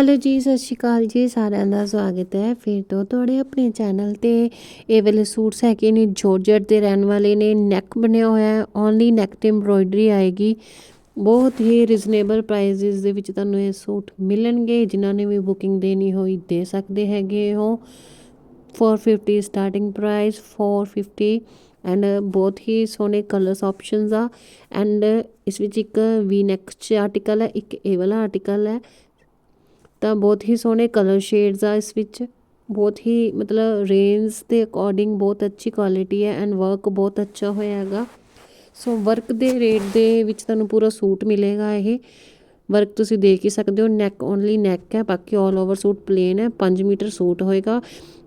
Hello ਜੀ, ਸਤਿ ਸ਼੍ਰੀ ਅਕਾਲ ਜੀ, ਸਾਰਿਆਂ ਦਾ ਸਵਾਗਤ ਹੈ ਫਿਰ ਤੋਂ ਤੁਹਾਡੇ ਆਪਣੇ ਚੈਨਲ ਤੇ। ਇਹ ਵਾਲੇ ਸੂਟਸ ਹੈਗੇ ਨੇ ਜੋਰਜਟ ਦੇ ਰਹਿਣ ਵਾਲੇ ਨੇ ਨੈਕ ਬਣਿਆ ਹੋਇਆ ਹੈ ਓਨਲੀ ਨੈਕ ਤੇ ਐਮਬ੍ਰੋਇਡਰੀ ਆਏਗੀ। ਬਹੁਤ ਹੀ ਰੀਜ਼ਨੇਬਲ ਪ੍ਰਾਈਸਿਸ ਦੇ ਵਿੱਚ ਤੁਹਾਨੂੰ ਇਹ ਸੂਟ ਮਿਲਣਗੇ, ਜਿਨ੍ਹਾਂ ਨੇ ਵੀ ਬੁਕਿੰਗ ਦੇਣੀ ਹੋਈ ਦੇ ਸਕਦੇ ਹੈਗੇ ਹੋ। 450 ਸਟਾਰਟਿੰਗ ਪ੍ਰਾਈਸ 450 ਐਂਡ ਬਹੁਤ ਹੀ ਸੋਹਣੇ ਕਲਰਸ ਆਪਸ਼ਨਸ ਆ। ਐਂਡ ਇਸ ਵਿੱਚ ਇੱਕ ਵੀ ਨੈਕ ਚ ਆਰਟੀਕਲ ਹੈ, ਇੱਕ ਇਹ ਵਾਲਾ ਆਰਟੀਕਲ ਹੈ ਤਾਂ ਬਹੁਤ ਹੀ ਸੋਹਣੇ ਕਲਰ ਸ਼ੇਡਸ ਆ ਇਸ ਵਿੱਚ। ਬਹੁਤ ਹੀ ਮਤਲਬ ਰੇਂਜ ਦੇ ਅਕੋਰਡਿੰਗ ਬਹੁਤ ਅੱਛੀ ਕੁਆਲਿਟੀ ਹੈ ਐਂਡ ਵਰਕ ਬਹੁਤ ਅੱਛਾ ਹੋਇਆ ਹੈਗਾ। ਸੋ ਵਰਕ ਦੇ ਰੇਟ ਦੇ ਵਿੱਚ ਤੁਹਾਨੂੰ ਪੂਰਾ ਸੂਟ ਮਿਲੇਗਾ ਇਹ। ਵਰਕ ਤੁਸੀਂ ਦੇਖ ਹੀ ਸਕਦੇ ਹੋ ਨੈਕ ਓਨਲੀ ਨੈਕ ਹੈ, ਬਾਕੀ 올 ਓਵਰ ਸੂਟ ਪਲੇਨ ਹੈ 5 ਮੀਟਰ ਸੂਟ ਹੋਏਗਾ।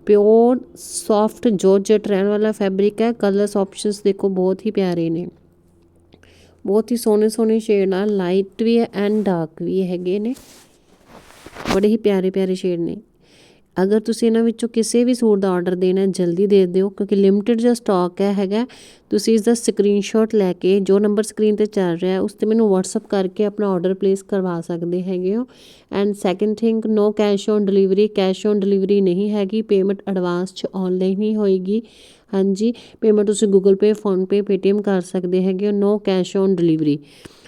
ਪਿਓਰ ਸੌਫਟ ਜੋਰਜਟ ਰਹਿਣ ਵਾਲਾ ਫੈਬਰਿਕ ਹੈ ਕਲਰਸ ਆਪਸ਼ਨਸ ਦੇਖੋ ਬਹੁਤ ਹੀ ਪਿਆਰੇ ਨੇ। ਬਹੁਤ ਹੀ ਸੋਹਣੇ ਸੋਹਣੇ ਸ਼ੇਡ ਨਾਲ ਲਾਈਟ ਵੀ ਹੈ ਐਂਡ ਡਾਰਕ ਵੀ ਹੈਗੇ ਨੇ। ਬੜੇ ਹੀ ਪਿਆਰੇ ਪਿਆਰੇ ਸ਼ੇਡ ਨੇ। ਅਗਰ ਤੁਸੀਂ ਇਹਨਾਂ ਵਿੱਚੋਂ ਕਿਸੇ ਵੀ ਸੂਟ ਦਾ ਆਰਡਰ ਦੇਣਾ ਜਲਦੀ ਦੇ ਦਿਓ, ਕਿਉਂਕਿ ਲਿਮਟਿਡ ਜਿਹਾ ਸਟਾਕ ਹੈ, ਹੈਗਾ ਤੁਸੀਂ ਇਸ ਦਾ ਸਕਰੀਨਸ਼ਾਟ ਲੈ ਕੇ ਜੋ ਨੰਬਰ ਸਕਰੀਨ ਤੇ ਚੱਲ ਰਿਹਾ ਉਸ ਤੇ ਮੈਨੂੰ WhatsApp ਕਰਕੇ ਆਪਣਾ ਆਰਡਰ ਪਲੇਸ ਕਰਵਾ ਸਕਦੇ ਹੈਗੇ ਹੋ। And second thing no cash on delivery cash on delivery ਨਹੀਂ ਹੈਗੀ ਪੇਮੈਂਟ ਐਡਵਾਂਸ ਚ ਆਨਲਾਈਨ ਹੀ ਹੋਏਗੀ। ਹਾਂਜੀ ਪੇਮੈਂਟ ਤੁਸੀਂ Google Pay PhonePe Paytm ਕਰ ਸਕਦੇ ਹੈਗੇ ਹੋ ਨੋ ਕੈਸ਼ ਔਨ ਡਿਲੀਵਰੀ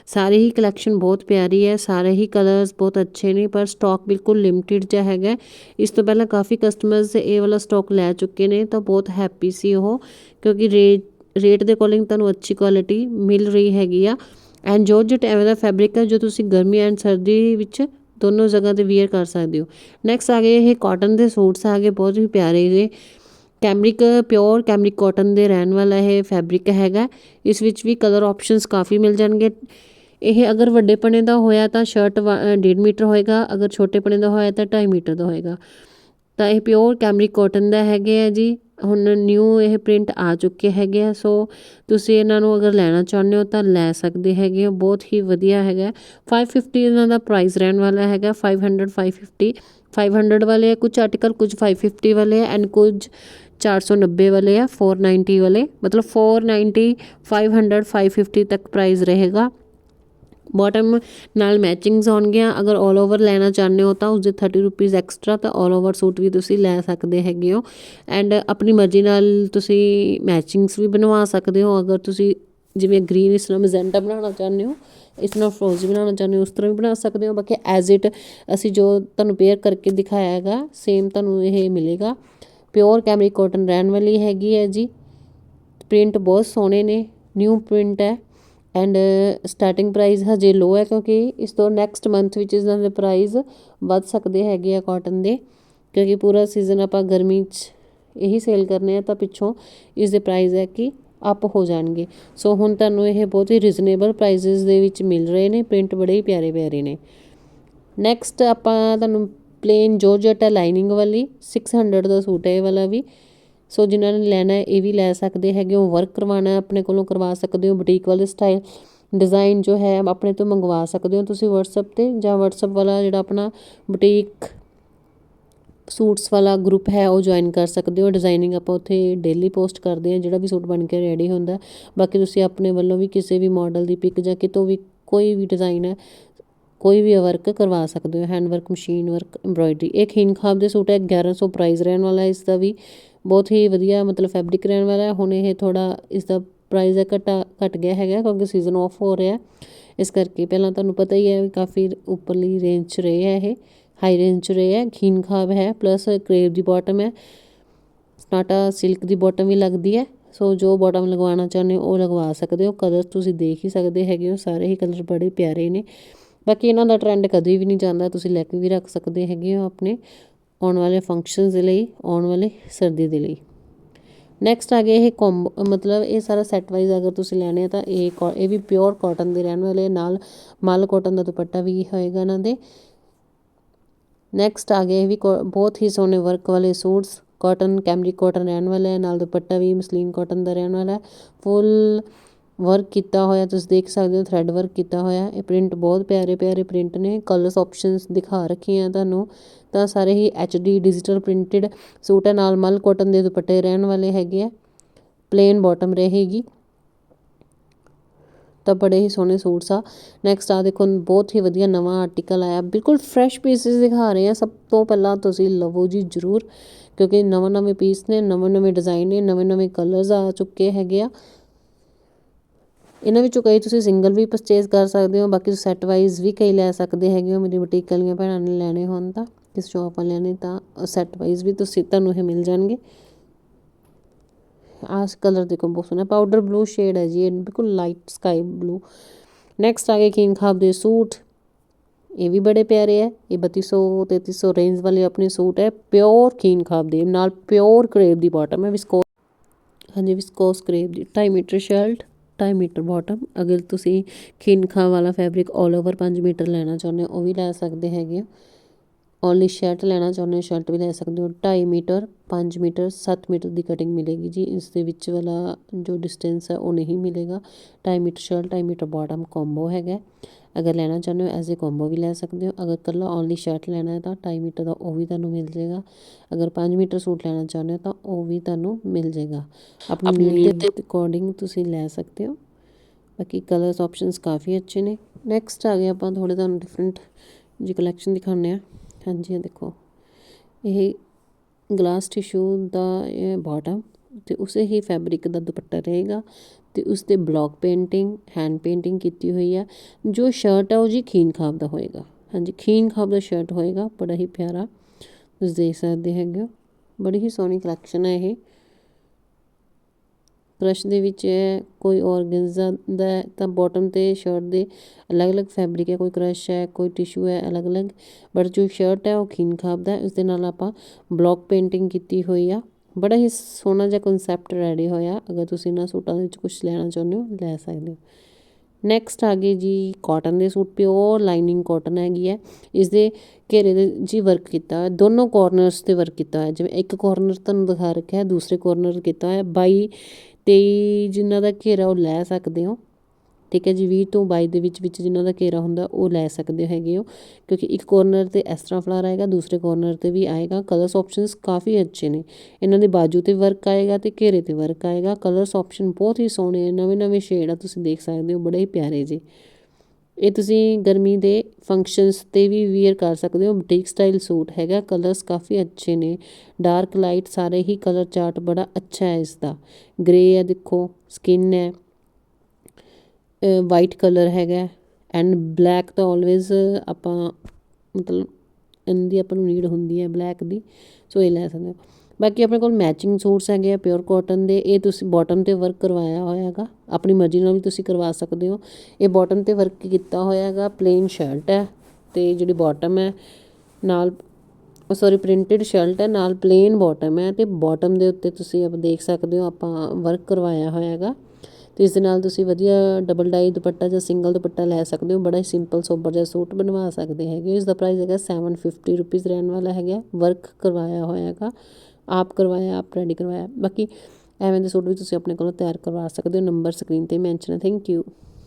ਸਾਰੇ ਹੀ ਕਲੈਕਸ਼ਨ ਬਹੁਤ ਪਿਆਰੀ ਹੈ, ਸਾਰੇ ਹੀ ਕਲਰਸ ਬਹੁਤ ਅੱਛੇ ਨੇ, ਪਰ ਸਟਾਕ ਬਿਲਕੁਲ ਲਿਮਟਿਡ ਜਿਹਾ ਹੈਗਾ ਇਸ ਤੋਂ ਪਹਿਲਾਂ ਕਾਫੀ ਕਸਟਮਰਸ ਇਹ ਵਾਲਾ ਸਟਾਕ ਲੈ ਚੁੱਕੇ ਨੇ, ਤਾਂ ਬਹੁਤ ਹੈਪੀ ਸੀ ਉਹ, ਕਿਉਂਕਿ ਰੇਟ ਰੇਟ ਦੇ ਅਕੋਰਡਿੰਗ ਤੁਹਾਨੂੰ ਅੱਛੀ ਕੁਆਲਿਟੀ ਮਿਲ ਰਹੀ ਹੈਗੀ ਆ। ਐਂਡ ਜੋਰਜਟ ਐਵੇਂ ਦਾ ਫੈਬਰਿਕ ਹੈ ਜੋ ਤੁਸੀਂ ਗਰਮੀ ਐਂਡ ਸਰਦੀ ਵਿੱਚ ਦੋਨੋਂ ਜਗ੍ਹਾ ਤੇ ਵੇਅਰ ਕਰ ਸਕਦੇ ਹੋ। ਨੈਕਸਟ ਆ ਗਏ ਇਹ ਕਾਟਨ ਦੇ ਸੂਟਸ ਆ ਗਏ, ਬਹੁਤ ਹੀ ਪਿਆਰੇ ਜੇ। ਕੈਮਰਿਕ ਪਿਓਰ ਕੈਮਰਿਕ ਕਾਟਨ ਦੇ ਰਹਿਣ ਵਾਲਾ ਇਹ ਫੈਬਰਿਕ ਹੈਗਾ। ਇਸ ਵਿੱਚ ਵੀ ਕਲਰ ਆਪਸ਼ਨਸ ਕਾਫੀ ਮਿਲ ਜਾਣਗੇ। ਇਹ ਅਗਰ ਵੱਡੇ ਪਣੇ ਦਾ ਹੋਇਆ ਤਾਂ ਸ਼ਰਟ 1.5 ਮੀਟਰ ਹੋਏਗਾ, ਅਗਰ ਛੋਟੇ ਪਣੇ ਦਾ ਹੋਇਆ ਤਾਂ 2.5 ਮੀਟਰ ਦਾ ਹੋਏਗਾ। ਤਾਂ ਇਹ ਪਿਓਰ ਕੈਮਰਿਕ ਕਾਟਨ ਦਾ ਹੈਗੇ ਆ ਜੀ। ਹੁਣ ਨਿਊ ਇਹ ਪ੍ਰਿੰਟ ਆ ਚੁੱਕੇ ਹੈਗੇ ਆ ਸੋ ਤੁਸੀਂ ਇਹਨਾਂ ਨੂੰ ਅਗਰ ਲੈਣਾ ਚਾਹੁੰਦੇ ਹੋ ਤਾਂ ਲੈ ਸਕਦੇ ਹੈਗੇ ਹੋ, ਬਹੁਤ ਹੀ ਵਧੀਆ ਹੈਗਾ 550 ਇਹਨਾਂ ਦਾ ਪ੍ਰਾਈਸ ਰਹਿਣ ਵਾਲਾ ਹੈਗਾ 500 550 500 ਵਾਲੇ ਆ ਕੁਝ ਆਰਟੀਕਲ ਕੁਝ 550 ਵਾਲੇ ਆ ਐਂਡ ਕੁਝ 490 ਵਾਲੇ ਆ 490 ਵਾਲੇ। ਮਤਲਬ 490 500 550 ਤੱਕ ਪ੍ਰਾਈਸ ਰਹੇਗਾ। ਬਾਟਮ ਨਾਲ ਮੈਚਿੰਗਸ ਆਉਣਗੀਆਂ ਅਗਰ 올 ਓਵਰ ਲੈਣਾ ਚਾਹੁੰਦੇ ਹੋ ਤਾਂ ਉਸਦੇ 30 ਰੁਪੀਸ ਐਕਸਟਰਾ ਤਾਂ 올 ਓਵਰ ਸੂਟ ਵੀ ਤੁਸੀਂ ਲੈ ਸਕਦੇ ਹੈਗੇ ਹੋ। ਐਂਡ ਆਪਣੀ ਮਰਜ਼ੀ ਨਾਲ ਤੁਸੀਂ ਮੈਚਿੰਗਸ ਵੀ ਬਣਵਾ ਸਕਦੇ ਹੋ। ਅਗਰ ਤੁਸੀਂ ਜਿਵੇਂ ਗ੍ਰੀਨ ਇਸ ਨਾਲ ਮੈਜੈਂਟਾ ਬਣਾਉਣਾ ਚਾਹੁੰਦੇ ਹੋ, ਇਸ ਨਾਲ ਫਰੋਜ਼ੀ ਬਣਾਉਣਾ ਚਾਹੁੰਦੇ ਹੋ, ਉਸ ਤਰ੍ਹਾਂ ਵੀ ਬਣਾ ਸਕਦੇ ਹੋ। ਬਾਕੀ ਐਜ਼ ਇਟ ਅਸੀਂ ਜੋ ਤੁਹਾਨੂੰ ਪੇਅਰ ਕਰਕੇ ਦਿਖਾਇਆ ਹੈਗਾ ਸੇਮ ਤੁਹਾਨੂੰ ਇਹ ਮਿਲੇਗਾ। ਪਿਓਰ ਕੈਮਰੀ ਕਾਟਨ ਰਹਿਣ ਵਾਲੀ ਹੈਗੀ ਹੈ ਜੀ। ਪ੍ਰਿੰਟ ਬਹੁਤ ਸੋਹਣੇ ਨੇ ਨਿਊ ਪ੍ਰਿੰਟ ਹੈ। ਐਂਡ ਸਟਾਰਟਿੰਗ ਪ੍ਰਾਈਜ਼ ਹਜੇ ਲੋਅ ਹੈ ਕਿਉਂਕਿ ਇਸ ਤੋਂ ਨੈਕਸਟ ਮੰਥ ਵਿੱਚ ਇਹਨਾਂ ਦੇ ਪ੍ਰਾਈਜ਼ ਵੱਧ ਸਕਦੇ ਹੈਗੇ ਆ ਕੋਟਨ ਦੇ, ਕਿਉਂਕਿ ਪੂਰਾ ਸੀਜ਼ਨ ਆਪਾਂ ਗਰਮੀ 'ਚ ਇਹੀ ਸੇਲ ਕਰਨੇ ਆ ਤਾਂ ਪਿੱਛੋਂ ਇਸ ਦੇ ਪ੍ਰਾਈਸ ਹੈ ਕਿ ਅਪ ਹੋ ਜਾਣਗੇ। ਸੋ ਹੁਣ ਤੁਹਾਨੂੰ ਇਹ ਬਹੁਤ ਹੀ ਰੀਜ਼ਨੇਬਲ ਪ੍ਰਾਈਸਸ ਦੇ ਵਿੱਚ ਮਿਲ ਰਹੇ ਨੇ ਪ੍ਰਿੰਟ ਬੜੇ ਹੀ ਪਿਆਰੇ ਪਿਆਰੇ ਨੇ। ਨੈਕਸਟ ਆਪਾਂ ਤੁਹਾਨੂੰ ਪਲੇਨ ਜੋਰਜਟ ਹੈ ਲਾਈਨਿੰਗ ਵਾਲੀ 600 ਦਾ ਸੂਟ ਹੈ ਇਹ ਵਾਲਾ ਵੀ। ਸੋ ਜਿਨ੍ਹਾਂ ਨੇ ਲੈਣਾ ਇਹ ਵੀ ਲੈ ਸਕਦੇ ਹੈਗੇ ਹੋ ਵਰਕ ਕਰਵਾਉਣਾ ਆਪਣੇ ਕੋਲੋਂ ਕਰਵਾ ਸਕਦੇ ਹੋ ਬੁਟੀਕ ਵਾਲੇ ਸਟਾਈਲ ਡਿਜ਼ਾਈਨ ਜੋ ਹੈ, ਆਪਣੇ ਤੋਂ ਮੰਗਵਾ ਸਕਦੇ ਹੋ ਤੁਸੀਂ WhatsApp ਤੇ ਜਾਂ WhatsApp ਵਾਲਾ ਜਿਹੜਾ ਆਪਣਾ ਬੁਟੀਕ ਸੂਟਸ ਵਾਲਾ ਗਰੁੱਪ ਹੈ, ਉਹ ਜੁਆਇਨ ਕਰ ਸਕਦੇ ਹੋ। ਡਿਜ਼ਾਈਨਿੰਗ ਆਪਾਂ ਉੱਥੇ ਡੇਲੀ ਪੋਸਟ ਕਰਦੇ ਹਾਂ, ਜਿਹੜਾ ਵੀ ਸੂਟ ਬਣ ਕੇ ਰੈਡੀ ਹੁੰਦਾ ਬਾਕੀ ਤੁਸੀਂ ਆਪਣੇ ਵੱਲੋਂ ਵੀ ਕਿਸੇ ਵੀ ਮਾਡਲ ਦੀ ਪਿਕ ਜਾਂ ਕਿਤੋਂ ਵੀ ਕੋਈ ਵੀ ਡਿਜ਼ਾਈਨ ਹੈ, ਕੋਈ ਵੀ ਵਰਕ ਕਰਵਾ ਸਕਦੇ ਹੋ। Hand work machine work embroidery ਇਹ ਖੀਨ ਖਾਬ ਦੇ ਸੂਟ ਹੈ 1100 ਪ੍ਰਾਈਸ ਰਹਿਣ ਵਾਲਾ ਇਸ ਦਾ ਵੀ ਬਹੁਤ ਹੀ ਵਧੀਆ ਮਤਲਬ ਫੈਬਰਿਕ ਰਹਿਣ ਵਾਲਾ ਹੁਣ ਇਹ ਥੋੜ੍ਹਾ ਇਸਦਾ ਪ੍ਰਾਈਜ਼ ਹੈ ਘਟਾ, ਘੱਟ ਗਿਆ ਹੈਗਾ ਕਿਉਂਕਿ ਸੀਜ਼ਨ ਆਫ ਹੋ ਰਿਹਾ ਇਸ ਕਰਕੇ ਪਹਿਲਾਂ ਤੁਹਾਨੂੰ ਪਤਾ ਹੀ ਹੈ ਵੀ ਕਾਫੀ ਉੱਪਰਲੀ ਰੇਂਜ 'ਚ ਰਹੇ ਹੈ ਇਹ ਹਾਈ ਰੇਂਜ 'ਚ ਰਹੇ ਹੈ। ਖੀਨ ਖਾਬ ਹੈ ਪਲੱਸ ਕਰੇਵ ਦੀ ਬਾਟਮ ਹੈ। ਸਟਾਟਾ ਸਿਲਕ ਦੀ ਬਾਟਮ ਵੀ ਲੱਗਦੀ ਹੈ। ਸੋ ਜੋ ਬਾਟਮ ਲਗਵਾਉਣਾ ਚਾਹੁੰਦੇ ਹੋ, ਉਹ ਲਗਵਾ ਸਕਦੇ ਹੋ। ਕਲਰ ਤੁਸੀਂ ਦੇਖ ਹੀ ਸਕਦੇ ਹੈਗੇ ਹੋ, ਸਾਰੇ ਹੀ ਕਲਰ ਬੜੇ ਪਿਆਰੇ ਨੇ। ਬਾਕੀ ਇਹਨਾਂ ਦਾ ਟ੍ਰੈਂਡ ਕਦੇ ਵੀ ਨਹੀਂ ਜਾਂਦਾ, ਤੁਸੀਂ ਲੈ ਕੇ ਵੀ ਰੱਖ ਸਕਦੇ ਹੈਗੇ ਹੋ ਆਪਣੇ। ਆਉਣ ਵਾਲੇ ਫੰਕਸ਼ਨਸ ਦੇ ਲਈ, ਆਉਣ ਵਾਲੇ ਸਰਦੀ ਦੇ ਲਈ। ਨੈਕਸਟ ਆ ਗਿਆ ਇਹ ਕੋਮ ਮਤਲਬ ਇਹ ਸਾਰਾ ਸੈੱਟ ਵਾਈਜ਼ ਅਗਰ ਤੁਸੀਂ ਲੈਣੇ ਆ ਤਾਂ ਇਹ ਇਹ ਵੀ ਪਿਓਰ ਕਾਟਨ ਦੇ ਰਹਿਣ ਵਾਲੇ ਨਾਲ ਮਲ ਕਾਟਨ ਦਾ ਦੁਪੱਟਾ ਵੀ ਹੋਏਗਾ ਇਹਨਾਂ ਦੇ। ਨੈਕਸਟ ਆ ਗਿਆ ਇਹ ਵੀ ਬਹੁਤ ਹੀ ਸੋਹਣੇ ਵਰਕ ਵਾਲੇ ਸੂਟਸ ਕਾਟਨ ਕੈਮਰੀ ਕਾਟਨ ਰਹਿਣ ਵਾਲਾ ਹੈ ਨਾਲ ਦੁਪੱਟਾ ਵੀ ਮਸਲੀਨ ਕਾਟਨ ਦਾ ਰਹਿਣ ਵਾਲਾ। ਹੈ ਫੁੱਲ ਵਰਕ ਕੀਤਾ ਹੋਇਆ, ਤੁਸੀਂ ਦੇਖ ਸਕਦੇ ਹੋ ਥਰੈਡ ਵਰਕ ਕੀਤਾ ਹੋਇਆ, ਇਹ ਪ੍ਰਿੰਟ ਬਹੁਤ ਪਿਆਰੇ ਪਿਆਰੇ ਪ੍ਰਿੰਟ ਨੇ ਕਲਰਸ ਆਪਸ਼ਨਸ ਦਿਖਾ ਰੱਖੇ ਆ ਤੁਹਾਨੂੰ, ਤਾਂ ਸਾਰੇ ਹੀ ਡੀ ਡਿਜੀਟਲ ਪ੍ਰਿੰਟਡ ਸੂਟ ਹੈ ਨਾਲ ਮਲ ਕਾਟਨ ਦੇ ਦੁਪੱਟੇ ਰਹਿਣ ਵਾਲੇ ਹੈਗੇ ਆ ਪਲੇਨ ਬਾਟਮ ਰਹੇਗੀ, ਤਾਂ ਬੜੇ ਹੀ ਸੋਹਣੇ ਸੂਟਸ ਆ। ਨੈਕਸਟ ਆ ਦੇਖੋ, ਬਹੁਤ ਹੀ ਵਧੀਆ ਨਵਾਂ ਆਰਟੀਕਲ ਆਇਆ, ਬਿਲਕੁਲ ਫਰੈਸ਼ ਪੀਸਿਸ ਦਿਖਾ ਰਹੇ ਆ, ਸਭ ਤੋਂ ਪਹਿਲਾਂ ਤੁਸੀਂ ਲਵੋ ਜੀ ਜ਼ਰੂਰ, ਕਿਉਂਕਿ ਨਵਾਂ ਨਵੇਂ ਪੀਸ ਨੇ ਨਵੇਂ ਨਵੇਂ ਡਿਜ਼ਾਈਨ ਨੇ ਨਵੇਂ ਨਵੇਂ ਕਲਰਸ ਆ ਚੁੱਕੇ ਹੈਗੇ ਆ। ਇਹਨਾਂ ਵਿੱਚੋਂ ਕਈ ਤੁਸੀਂ ਸਿੰਗਲ ਵੀ ਪਰਚੇਜ਼ ਕਰ ਸਕਦੇ ਹੋ, ਬਾਕੀ ਸੈੱਟ ਵਾਈਜ਼ ਵੀ ਕਈ ਲੈ ਸਕਦੇ ਹੈਗੇ ਹੋ, ਮੇਰੀ ਬੁਟੀਕ ਵਾਲੀਆਂ ਭੈਣਾਂ ਨੇ ਲੈਣੇ ਹੋਣ ਤਾਂ, ਕਿਸ ਸ਼ੌਪ ਵਾਲਿਆਂ ਨੇ ਤਾਂ ਸੈੱਟ ਵਾਈਜ਼ ਵੀ ਤੁਸੀਂ, ਤੁਹਾਨੂੰ ਇਹ ਮਿਲ ਜਾਣਗੇ। ਆਸ ਕਲਰ ਦੇਖੋ, ਬਹੁਤ ਸੋਹਣਾ ਪਾਊਡਰ ਬਲੂ ਸ਼ੇਡ ਹੈ ਜੀ, ਇਹ ਬਿਲਕੁਲ ਲਾਈਟ ਸਕਾਈ ਬਲੂ ਨੈਕਸਟ ਆ ਗਏ ਕਿੰਗ ਖਾਬ ਦੇ ਸੂਟ, ਇਹ ਵੀ ਬੜੇ ਪਿਆਰੇ ਹੈ, ਇਹ 3200 3300 ਰੇਂਜ ਵਾਲੇ ਆਪਣੇ ਸੂਟ ਹੈ ਪਿਓਰ ਕੀਨ ਖਾਬ ਦੇ, ਨਾਲ ਪਿਓਰ ਕਰੇਪ ਦੀ ਬਾਟਮ ਹੈ ਵਿਸਕੋਸ ਹਾਂਜੀ ਵਿਸਕੋਸ ਕਰੇਪ ਦੀ 2.5 ਮੀਟਰ ਸ਼ਰਟ। ਢਾਈ ਮੀਟਰ ਬੋਟਮ ਅਗਰ ਤੁਸੀਂ ਕੀਨ ਵਾਲਾ ਫੈਬਰਿਕ 올 ਓਵਰ ਪੰਜ ਮੀਟਰ ਲੈਣਾ ਚਾਹੁੰਦੇ ਹੋ, ਉਹ ਵੀ ਲੈ ਸਕਦੇ ਹੈਗੇ ਓਨਲੀ ਸ਼ਰਟ ਲੈਣਾ ਚਾਹੁੰਦੇ ਹੋ ਸ਼ਰਟ ਵੀ ਲੈ ਸਕਦੇ ਹੋ। 2.5 ਮੀਟਰ 5 ਮੀਟਰ 7 ਮੀਟਰ ਦੀ ਕਟਿੰਗ ਮਿਲੇਗੀ ਜੀ। ਇਸ ਦੇ ਵਿੱਚ ਵਾਲਾ ਜੋ ਡਿਸਟੈਂਸ ਹੈ ਉਹ ਨਹੀਂ ਮਿਲੇਗਾ। 2.5 metre shirt 2.5 metre bottom combo ਹੈਗਾ ਅਗਰ ਲੈਣਾ ਚਾਹੁੰਦੇ ਹੋ ਐਜ਼ ਏ ਕੰਬੋ ਵੀ ਲੈ ਸਕਦੇ ਹੋ। ਅਗਰ ਕੱਲਾ ਓਨਲੀ ਸ਼ਰਟ ਲੈਣਾ ਹੈ ਤਾਂ 2.5 ਮੀਟਰ ਦਾ ਉਹ ਵੀ ਤੁਹਾਨੂੰ ਮਿਲ ਜਾਏਗਾ। ਅਗਰ 5 ਮੀਟਰ ਸੂਟ ਲੈਣਾ ਚਾਹੁੰਦੇ ਹੋ ਤਾਂ ਉਹ ਵੀ ਤੁਹਾਨੂੰ ਮਿਲ ਜਾਏਗਾ। ਆਪਣੀ ਨੀਡ ਦੇ ਅਕੋਰਡਿੰਗ ਤੁਸੀਂ ਲੈ ਸਕਦੇ ਹੋ। ਬਾਕੀ ਕਲਰਸ ਆਪਸ਼ਨਸ ਕਾਫੀ ਅੱਛੇ ਨੇ। ਨੈਕਸਟ ਆ ਗਏ ਆਪਾਂ ਥੋੜੇ ਤੁਹਾਨੂੰ ਡਿਫਰੈਂਟ ਜੀ ਕਲੈਕਸ਼ਨ ਦਿਖਾਉਂਦੇ ਆ ਹਾਂਜੀ ਇਹ ਦੇਖੋ। ਇਹ ਗਲਾਸ ਟਿਸ਼ੂ ਦਾ ਇਹ ਬਾਟਮ ਤੇ ਉਸੇ ਹੀ ਫੈਬਰਿਕ ਦਾ ਦੁਪੱਟਾ ਰਹੇਗਾ ਤੇ ਉਸ ਤੇ ਬਲੌਕ ਪੇਂਟਿੰਗ, ਹੈਂਡ ਪੇਂਟਿੰਗ ਕੀਤੀ ਹੋਈ ਆ, ਜੋ ਸ਼ਰਟ ਆ, ਉਹ ਜੀ ਖੀਨ ਖਾਬ ਦਾ ਹੋਏਗਾ। ਹਾਂਜੀ, ਖੀਨ ਖਾਬ ਦਾ ਸ਼ਰਟ ਹੋਏਗਾ, ਬੜਾ ਹੀ ਪਿਆਰਾ। ਤੁਸੀਂ ਦੇਖ ਸਕਦੇ ਹੈਗੇ ਹੋ। ਬੜੀ ਹੀ ਸੋਹਣੀ ਕਲੈਕਸ਼ਨ ਹੈ ਇਹ। ਪ੍ਰਸ਼ਨ ਦੇ ਵਿੱਚ ਹੈ ਕੋਈ ਔਰਗੈਂਜ਼ਾ ਦਾ ਤਾਂ ਬੋਟਮ ਤੇ ਸ਼ਰਟ ਦੇ ਅਲੱਗ-ਅਲੱਗ ਫੈਬਰਿਕ ਹੈ, ਕੋਈ ਕਰਸ਼ ਹੈ, ਕੋਈ ਟਿਸ਼ੂ ਹੈ, ਅਲੱਗ-ਅਲੱਗ। ਬਟ ਜੋ ਸ਼ਰਟ ਹੈ, ਉਹ ਖੀਨ ਖਾਬਦਾ ਉਸ ਦੇ ਨਾਲ ਆਪਾਂ ਬਲੌਕ ਪੇਂਟਿੰਗ ਕੀਤੀ ਹੋਈ ਆ। ਬੜਾ ਹੀ ਸੋਹਣਾ ਜਿਹਾ ਕਨਸੈਪਟ ਰੈਡੀ ਹੋਇਆ, ਅਗਰ ਤੁਸੀਂ ਇਹਨਾਂ ਸੂਟਾਂ ਦੇ ਵਿੱਚ ਕੁਝ ਲੈਣਾ ਚਾਹੁੰਦੇ ਹੋ, ਲੈ ਸਕਦੇ ਹੋ। ਨੈਕਸਟ ਆ ਗਏ ਜੀ ਕਾਟਨ ਦੇ ਸੂਟ ਪਿਓਰ ਲਾਈਨਿੰਗ ਕਾਟਨ ਹੈਗੀ ਹੈ। ਇਸ ਦੇ ਘੇਰੇ ਦੇ ਜੀ ਵਰਕ ਕੀਤਾ ਹੋਇਆ, ਦੋਨੋਂ ਕਾਰਨਰਸ ਤੇ ਵਰਕ ਕੀਤਾ ਹੋਇਆ। ਜਿਵੇਂ ਇੱਕ ਕਾਰਨਰ ਤੁਹਾਨੂੰ ਦਿਖਾ ਰੱਖਿਆ ਹੈ ਦੂਸਰੇ ਕਾਰਨਰ ਕੀਤਾ ਹੋਇਆ ਬਾਈ ਤੇਈ ਜਿਨ੍ਹਾਂ ਦਾ ਘੇਰਾ ਉਹ ਲੈ ਸਕਦੇ ਹੋ। ਠੀਕ ਹੈ ਜੀ, ਵੀਹ ਤੋਂ ਬਾਈ ਦੇ ਵਿੱਚ ਵਿੱਚ ਜਿਨ੍ਹਾਂ ਦਾ ਘੇਰਾ ਹੁੰਦਾ ਉਹ ਲੈ ਸਕਦੇ ਹੈਗੇ ਹੋ। ਕਿਉਂਕਿ ਇੱਕ ਕੋਰਨਰ 'ਤੇ ਇਸ ਤਰ੍ਹਾਂ ਫਲਾਰ ਆਏਗਾ, ਦੂਸਰੇ ਕੋਰਨਰ 'ਤੇ ਵੀ ਆਏਗਾ। ਕਲਰਸ ਆਪਸ਼ਨਸ ਕਾਫੀ ਅੱਛੇ ਨੇ। ਇਹਨਾਂ ਦੇ ਬਾਜੂ 'ਤੇ ਵਰਕ ਆਏਗਾ ਅਤੇ ਘੇਰੇ 'ਤੇ ਵਰਕ ਆਏਗਾ। ਕਲਰਸ ਆਪਸ਼ਨ ਬਹੁਤ ਹੀ ਸੋਹਣੇ ਨਵੇਂ ਨਵੇਂ ਸ਼ੇਡ ਆ, ਤੁਸੀਂ ਦੇਖ ਸਕਦੇ ਹੋ, ਬੜੇ ਹੀ ਪਿਆਰੇ ਜੀ। ਇਹ ਤੁਸੀਂ ਗਰਮੀ ਦੇ ਫੰਕਸ਼ਨਸ ਤੇ ਵੀ ਵੀਅਰ ਕਰ ਸਕਦੇ ਹੋ। ਬੁਟੀਕ ਸਟਾਈਲ ਸੂਟ ਹੈਗਾ ਕਲਰਸ ਕਾਫੀ ਅੱਛੇ ਨੇ। ਡਾਰਕ ਲਾਈਟ ਸਾਰੇ ਹੀ ਕਲਰ ਚਾਰਟ ਬੜਾ ਅੱਛਾ ਹੈ ਇਸ ਦਾ ਗ੍ਰੇ ਹੈ ਦੇਖੋ ਸਕਿਨ ਹੈ। ਵਾਈਟ ਕਲਰ ਹੈਗਾ। ਐਂਡ ਬਲੈਕ ਤਾਂ ਆਲਵੇਜ਼ ਆਪਾਂ ਮਤਲਬ ਇਹਦੀ ਆਪਾਂ ਨੂੰ ਨੀਡ ਹੁੰਦੀ ਹੈ ਬਲੈਕ ਦੀ। ਸੋ ਇਹ ਲੈ ਸਕਦੇ ਹੋ। ਬਾਕੀ ਆਪਣੇ ਕੋਲ ਮੈਚਿੰਗ ਸੂਟਸ ਹੈਗੇ ਆ ਪਿਓਰ ਕਾਟਨ ਦੇ, ਇਹ ਤੁਸੀਂ ਬਾਟਮ ਤੇ ਵਰਕ ਕਰਵਾਇਆ ਹੋਇਆ ਹੈਗਾ। ਆਪਣੀ ਮਰਜ਼ੀ ਨਾਲ ਵੀ ਤੁਸੀਂ ਕਰਵਾ ਸਕਦੇ ਹੋ। ਇਹ ਬਾਟਮ ਤੇ ਵਰਕ ਕੀਤਾ ਹੋਇਆ ਹੈਗਾ ਪਲੇਨ ਸ਼ਰਟ ਹੈ ਤੇ ਜਿਹੜੀ ਬਾਟਮ ਹੈ, ਨਾਲ ਸੌਰੀ ਪ੍ਰਿੰਟਡ ਸ਼ਰਟ ਹੈ, ਨਾਲ ਪਲੇਨ ਬਾਟਮ ਹੈ ਤੇ ਬਾਟਮ ਦੇ ਉੱਤੇ ਤੁਸੀਂ ਆਪ ਦੇਖ ਸਕਦੇ ਹੋ, ਆਪਾਂ ਵਰਕ ਕਰਵਾਇਆ ਹੋਇਆ ਹੈਗਾ। ਤੇ ਇਸ ਦੇ ਨਾਲ ਤੁਸੀਂ ਵਧੀਆ ਡਬਲ ਡਾਈ ਦੁਪੱਟਾ ਜਾਂ ਸਿੰਗਲ ਦੁਪੱਟਾ ਲੈ ਸਕਦੇ ਹੋ, ਬੜਾ ਹੀ ਸਿੰਪਲ ਸੋਬਰ ਜਿਹਾ ਸੂਟ ਬਣਵਾ ਸਕਦੇ ਹੈਗੇ ਇਸ ਦਾ ਪ੍ਰਾਈਸ ਹੈਗਾ 750 ਰੁਪੀਸ ਰਹਿਣ ਵਾਲਾ ਹੈਗਾ ਵਰਕ ਕਰਵਾਇਆ ਹੋਇਆ ਹੈਗਾ। ਆਪ ਕਰਵਾਇਆ, ਆਪ ਰੈਡੀ ਕਰਵਾਇਆ। ਬਾਕੀ ਐਵੇਂ ਦੇ ਸੂਟ ਵੀ ਤੁਸੀਂ ਆਪਣੇ ਕੋਲੋਂ ਤਿਆਰ ਕਰਵਾ ਸਕਦੇ ਹੋ ਨੰਬਰ ਸਕਰੀਨ ਤੇ ਮੈਂਸ਼ਨ ਹੈ। Thank you